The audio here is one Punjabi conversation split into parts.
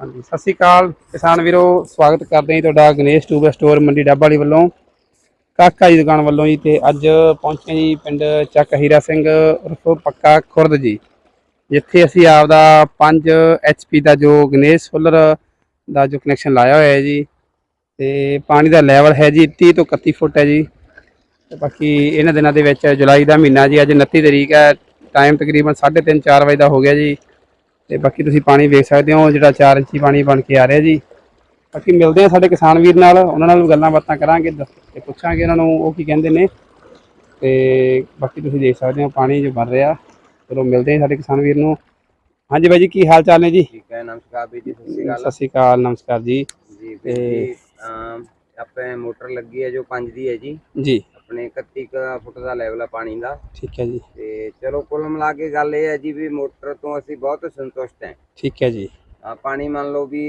ਹਾਂਜੀ, ਸਤਿ ਸ਼੍ਰੀ ਅਕਾਲ। ਕਿਸਾਨ ਵੀਰੋ, ਸਵਾਗਤ ਕਰਦੇ ਹਾਂ ਜੀ ਤੁਹਾਡਾ ਗਣੇਸ਼ ਟੂਬ ਸਟੋਰ ਮੰਡੀ ਡੱਬ ਵਾਲੀ ਵੱਲੋਂ। ਕਾਕਾ ਜੀ ਦੁਕਾਨ ਵੱਲੋਂ ਜੀ ਤੇ ਅੱਜ ਪਹੁੰਚੇ ਜੀ ਪਿੰਡ ਚੱਕ ਹੀਰਾ ਸਿੰਘ ਉਰਫ ਪੱਕਾ ਖੁਰਦ ਜੀ। ਜਿੱਥੇ ਅਸੀਂ ਆਪਦਾ 5 ਐਚਪੀ ਦਾ ਜੋ ਗਣੇਸ਼ ਸੋਲਰ ਦਾ ਜੋ ਕਨੈਕਸ਼ਨ ਲਾਇਆ ਹੋਇਆ ਹੈ ਜੀ, ਤੇ ਪਾਣੀ ਦਾ ਲੈਵਲ ਹੈ ਜੀ 30 ਤੋਂ 31 ਫੁੱਟ ਹੈ ਜੀ। ਤੇ ਬਾਕੀ ਇਹਨਾਂ ਦਿਨਾਂ ਦੇ ਵਿੱਚ ਜੁਲਾਈ ਦਾ ਮਹੀਨਾ ਜੀ, ਅੱਜ 29 ਤਰੀਕ ਹੈ ਟਾਈਮ ਤਕਰੀਬਨ 3:30 4 ਵਜੇ ਦਾ ਹੋ ਗਿਆ ਜੀ। ਤੇ ਬਾਕੀ ਤੁਸੀਂ ਪਾਣੀ ਵੇਖ ਸਕਦੇ ਹੋ ਜਿਹੜਾ 4 ਇੰਚੀ ਪਾਣੀ ਬਣ ਕੇ ਆ ਰਿਹਾ ਜੀ। ਬਾਕੀ ਮਿਲਦੇ ਆ ਸਾਡੇ ਕਿਸਾਨ ਵੀਰ ਨਾਲ ਉਹਨਾਂ ਨਾਲ ਗੱਲਾਂ ਬਾਤਾਂ ਕਰਾਂਗੇ ਤੇ ਪੁੱਛਾਂਗੇ ਉਹਨਾਂ ਨੂੰ ਉਹ ਕੀ ਕਹਿੰਦੇ ਨੇ। ਤੇ ਬਾਕੀ ਤੁਸੀਂ ਦੇਖ ਸਕਦੇ ਹੋ ਪਾਣੀ ਜੋ ਬਣ ਰਿਹਾ। ਚਲੋ ਮਿਲਦੇ ਆ ਸਾਡੇ ਕਿਸਾਨ ਵੀਰ ਨੂੰ। ਹਾਂਜੀ ਬਾਈ ਜੀ ਕੀ ਹਾਲ ਚਾਲ ਨੇ ਜੀ? ਠੀਕ ਹੈ ਨਮਸਕਾਰ ਵੀਰ ਜੀ ਸਤਿ ਸ਼੍ਰੀ ਅਕਾਲ। ਸਤਿ ਸ਼੍ਰੀ ਅਕਾਲ ਨਮਸਕਾਰ ਜੀ। ਜੀ ਤੇ- ਆਪਣੇ ਮੋਟਰ ਲੱਗੀ ਹੈ ਜੋ 5 ਦੀ ਹੈ ਜੀ। ਜੀ। ਆਪਣੇ 31 ਕੁ ਫੁੱਟ ਦਾ ਲੈਵਲ ਹੈ ਪਾਣੀ ਦਾ। ਠੀਕ ਹੈ ਜੀ। ਤੇ ਚਲੋ ਕੁੱਲ ਮਿਲਾ ਕੇ ਗੱਲ ਇਹ ਹੈ ਜੀ ਵੀ ਮੋਟਰ ਤੋਂ ਅਸੀਂ ਬਹੁਤ ਸੰਤੁਸ਼ਟ ਹਾਂ। ਠੀਕ ਹੈ ਜੀ। ਅਹ ਪਾਣੀ ਮੰਨ ਲਓ ਵੀ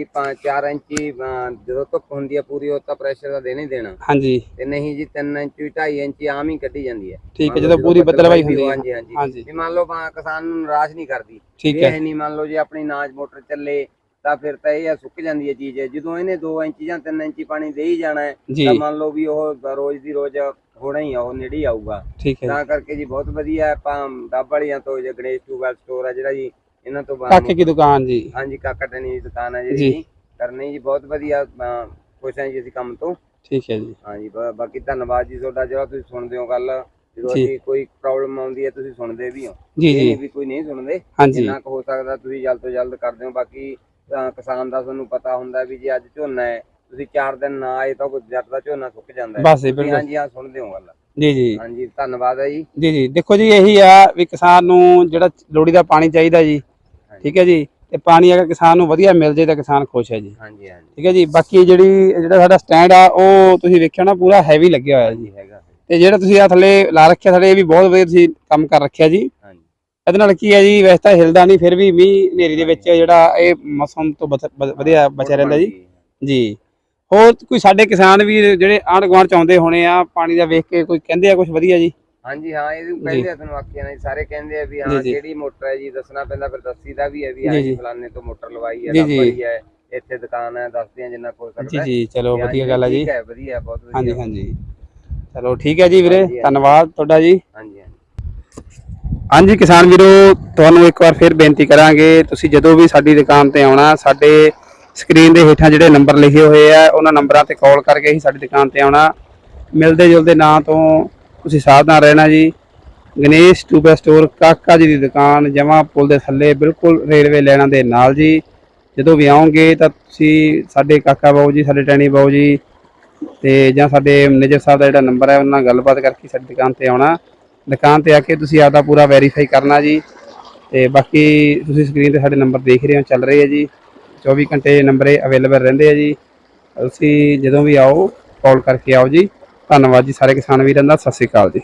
4 ਇੰਚੀ ਅਹ ਜਦੋਂ ਧੁੱਪ ਹੁੰਦੀ ਹੈ ਪੂਰੀ ਉਹ ਤਾਂ ਪ੍ਰੈਸ਼ਰ ਦਾ ਦੇਣਾ ਹੀ ਦੇਣਾ। ਹਾਂਜੀ। ਤੇ ਨਹੀਂ ਜੀ 3 ਇੰਚੀ 2.5 ਇੰਚੀ ਆਮ ਹੀ ਕੱਢੀ ਜਾਂਦੀ ਹੈ। ਠੀਕ ਹੈ ਜਦੋਂ ਪੂਰੀ ਬੱਦਲਵਾਈ ਹੁੰਦੀ ਹੈ। ਹਾਂਜੀ ਹਾਂਜੀ। ਹਾਂਜੀ। ਵੀ ਮੰਨ ਲਓ ਭਾਵੇਂ ਕਿਸਾਨ ਨੂੰ ਨਿਰਾਸ਼ ਨਹੀਂ ਕਰਦੀ। ਠੀਕ ਇਹ ਹੈ। ਨਹੀਂ ਮੰਨ ਲਓ ਜੇ ਆਪਣੀ ਨਾਜ ਮੋਟਰ ਚੱਲੇ ਤਾਂ ਫਿਰ ਤਾਂ ਇਹ ਆ ਸੁੱਕ ਜਾਂਦੀ ਹੈ ਚੀਜ਼। ਜਦੋਂ ਇਹਨੇ 2 ਇੰਚ ਜਾਂ 3 ਇੰਚੀ ਪਾਣੀ ਦੇ ਹੀ ਜਾਣਾ ਹੈ ਜੀ। ਤਾਂ ਮੰਨ ਲਓ ਵੀ ਉਹ ਰੋਜ਼ ਦੀ ਰੋਜ਼ ਹੋਣਾ ਹੀ ਆ ਉਹ ਨੇੜੇ ਹੀ ਆਊਗਾ। ਠੀਕ ਹੈ ਜੀ। ਤਾਂ ਕਰਕੇ ਜੀ ਬਹੁਤ ਵਧੀਆ ਆਪਾਂ ਡੱਬ ਵਾਲੀਆਂ ਤੋਂ ਜੇ ਗਣੇਸ਼ ਟੂਬੈਲ ਸਟੋਰ ਆ ਜਿਹੜਾ ਜੀ ਇਹਨਾਂ ਤੋਂ ਬਾ- ਕਾਕੇ ਕੀ ਦੁਕਾਨ ਜੀ। ਹਾਂਜੀ ਕਾਕਾ ਟਨੀ ਦੀ ਦੁਕਾਨ ਜੀ। ਜਿਹੜੀ ਕਰਨੀ ਜੀ ਬਹੁਤ ਵਧੀਆ ਖੁਸ਼ ਹਾਂ ਜੀ ਅਸੀਂ ਕੰਮ ਤੋਂ। ਠੀਕ ਹੈ ਜੀ। ਹਾਂਜੀ ਬਾਕੀ ਧੰਨਵਾਦ ਜੀ ਤੁਹਾਡਾ ਜਿਹੜਾ ਤੁਸੀਂ ਸੁਣਦੇ ਹੋ ਗੱਲ। ਜਦੋਂ। ਅਸੀਂ ਕੋਈ ਪ੍ਰੋਬਲਮ ਆਉਂਦੀ ਹੈ ਤੁਸੀਂ ਸੁਣਦੇ ਵੀ ਹੋ। ਜੀ ਜੀ। ਵੀ ਕੋਈ ਨਹੀਂ ਸੁਣਦੇ ਜਿੰਨਾ ਕੁ ਹੋ ਸਕਦਾ ਤੁਸੀਂ ਜਲਦ ਤੋਂ ਜਲਦ ਕਰਦੇ ਹੋ ਬਾਕੀ ਕਿਸਾਨ ਦਾ ਤੁਹਾਨੂੰ ਪਤਾ ਹੁੰਦਾ ਵੀ ਜੇ ਅੱਜ ਝੋਨਾ ਹੈ ਤੁਸੀਂ 4 ਦਿਨ ਨਾ ਆਏ ਤਾਂ ਕੋਈ ਜੱਟ ਦਾ ਝੋਨਾ ਸੁੱਕ ਜਾਂਦਾ ਹੈ। ਬਸ ਜੀ ਵੀ ਬਿਲਕੁਲ। ਹਾਂਜੀ ਹਾਂ ਸੁਣਦੇ ਹੋ ਗੱਲ। ਜੀ ਜੀ। ਹਾਂਜੀ ਧੰਨਵਾਦ ਹੈ ਜੀ। ਜੀ ਜੀ। ਦੇਖੋ ਜੀ ਇਹੀ ਆ ਵੀ ਕਿਸਾਨ ਨੂੰ ਜਿਹੜਾ ਲੋੜੀ ਦਾ ਪਾਣੀ ਚਾਹੀਦਾ ਜੀ ਠੀਕ ਹੈ ਜੀ? ਤੇ ਪਾਣੀ ਅਗਰ ਕਿਸਾਨ ਨੂੰ ਵਧੀਆ ਮਿਲ ਜੇ ਤਾਂ ਕਿਸਾਨ ਖੁਸ਼ ਹੈ ਜੀ। ਹਾਂਜੀ ਹਾਂਜੀ। ਠੀਕ ਹੈ ਜੀ? ਬਾਕੀ ਜਿਹੜੀ ਜਿਹੜਾ ਸਾਡਾ ਸਟੈਂਡ ਆ ਉਹ ਤੁਸੀਂ ਵੇਖਿਆ ਨਾ ਪੂਰਾ ਹੈਵੀ ਲੱਗਿਆ ਹੋਇਆ ਜੀ। ਹੈਗਾ। ਤੇ ਜਿਹੜਾ ਤੁਸੀਂ ਆ ਥੱਲੇ ਲਾ ਰੱਖਿਆ ਥੱਲੇ ਇਹ ਵੀ ਬਹੁਤ ਵਧੀਆ ਤੁਸੀਂ ਕੰਮ ਕਰ ਰੱਖਿਆ ਜੀ। ਹਾਂਜੀ। ਇਹਦੇ ਨਾਲ ਕੀ ਹੈ ਜੀ ਵੈਸੇ ਤਾਂ ਹਿਲਦਾ ਨਹੀਂ ਫਿਰ ਵੀ ਮੀਂਹ ਹਨੇਰੀ ਦੇ ਵਿੱਚ ਜਿਹੜਾ ਇਹ ਮੌਸਮ ਤੋਂ ਬਚ- ਵਧੀਆ ਬਚਿਆ ਰਹਿੰਦਾ ਜੀ। ਜੀ। ਹੋਰ ਕੋਈ ਸਾਡੇ ਕਿਸਾਨ ਵੀ ਜਿਹੜੇ ਆਂਢ ਗੁਆਂਢ ਚ ਆਉਂਦੇ ਹੋਣੇ ਆ ਪਾਣੀ ਦਾ ਵੇਖ ਕੇ ਕੋਈ ਕਹਿੰਦੇ ਆ ਕੁਝ ਵਧੀਆ ਜੀ ਹਾਂਜੀ ਹਾਂ ਇਹ ਕਹਿੰਦੇ ਆ ਤੁਹਾਨੂੰ ਆਖਿਆ ਨੇ ਸਾਰੇ ਕਹਿੰਦੇ ਆ ਵੀ ਜੀ, ਹਾਂ ਜੀ। ਕਿਹੜੀ ਮੋਟਰ ਹੈ ਜੀ ਦੱਸਣਾ ਪੈਂਦਾ ਫਿਰ ਦੱਸੀ ਦਾ ਵੀ ਹੈ ਵੀ ਜੀ, ਹਾਂ ਜੀ। ਫਲਾਣੇ ਤੋਂ ਮੋਟਰ ਲਵਾਈ ਹੈ ਜੀ, ਜੀ। ਵਾਲੀ ਹੈ ਇੱਥੇ ਦੁਕਾਨ ਹੈ ਦੱਸਦੇ ਆ ਜਿੰਨਾ ਹੋ ਜੀ ਸਕਦਾ ਹੈ ਜੀ ਚਲੋ ਵਧੀਆ ਗੱਲ ਹੈ ਜੀ ਠੀਕ ਹੈ ਵਧੀਆ ਬਹੁਤ ਵਧੀਆ ਹਾਂਜੀ ਹਾਂਜੀ ਚਲੋ ਠੀਕ ਹੈ ਜੀ ਵੀਰੇ। ਧੰਨਵਾਦ ਤੁਹਾਡਾ ਜੀ ਹਾਂਜੀ ਹਾਂਜੀ ਕਿਸਾਨ ਵੀਰੋ ਤੁਹਾਨੂੰ ਇੱਕ ਵਾਰ ਫਿਰ ਬੇਨਤੀ ਕਰਾਂਗੇ ਤੁਸੀਂ ਜਦੋਂ ਵੀ ਸਾਡੀ ਦੁਕਾਨ ਤੇ ਆਉਣਾ ਸਾਡੇ ਸਕਰੀਨ ਦੇ ਹੇਠਾਂ ਜਿਹੜੇ ਨੰਬਰ ਲਿਖੇ ਹੋਏ ਆ, ਉਹਨਾਂ ਨੰਬਰਾਂ ਤੇ ਕਾਲ ਕਰਕੇ ਹੀ ਸਾਡੀ ਦੁਕਾਨ ਤੇ ਆਉਣਾ। ਮਿਲਦੇ ਜੁਲਦੇ ਨਾਂ ਤੋਂ ਤੁਸੀਂ ਸਾਵਧਾਨ ਰਹਿਣਾ ਜੀ। ਗਣੇਸ਼ ਟੂਬਾ ਸਟੋਰ ਕਾਕਾ ਜੀ ਦੀ ਦੁਕਾਨ, ਜਮਾ ਪੁਲ ਦੇ ਥੱਲੇ, ਬਿਲਕੁਲ ਰੇਲਵੇ ਲਾਈਨਾਂ ਦੇ ਨਾਲ ਜੀ। ਜਦੋਂ ਵੀ ਆਉਂਗੇ ਤਾਂ ਤੁਸੀਂ ਸਾਡੇ ਕਾਕਾ ਬਾਊ ਜੀ, ਸਾਡੇ ਟੈਣੀ ਬਾਊ ਜੀ ਤੇ ਜਾਂ ਸਾਡੇ ਮੈਨੇਜਰ ਸਾਹਿਬ ਦਾ ਜਿਹੜਾ ਨੰਬਰ ਹੈ, ਉਹਨਾਂ ਨਾਲ ਗੱਲਬਾਤ ਕਰਕੇ ਸਾਡੀ ਦੁਕਾਨ ਤੇ ਆਉਣਾ। ਦੁਕਾਨ ਤੇ ਆ ਕੇ ਤੁਸੀਂ ਆਪਦਾ ਪੂਰਾ ਵੈਰੀਫਾਈ ਕਰਨਾ ਜੀ ਤੇ ਬਾਕੀ ਤੁਸੀਂ ਸਕਰੀਨ ਤੇ ਸਾਡੇ ਨੰਬਰ ਦੇਖ ਰਹੇ ਹੋ, ਚੱਲ ਰਹੇ ਹੈ ਜੀ। 24 ਘੰਟੇ ਨੰਬਰ ਅਵੇਲੇਬਲ ਰਹਿੰਦੇ ਆ ਜੀ। ਤੁਸੀਂ ਜਦੋਂ ਵੀ ਆਓ ਕਾਲ ਕਰਕੇ ਆਓ ਜੀ। ਧੰਨਵਾਦ ਜੀ ਸਾਰੇ ਕਿਸਾਨ ਵੀਰਾਂ ਦਾ। ਸਤਿ ਸ਼੍ਰੀ ਅਕਾਲ ਜੀ।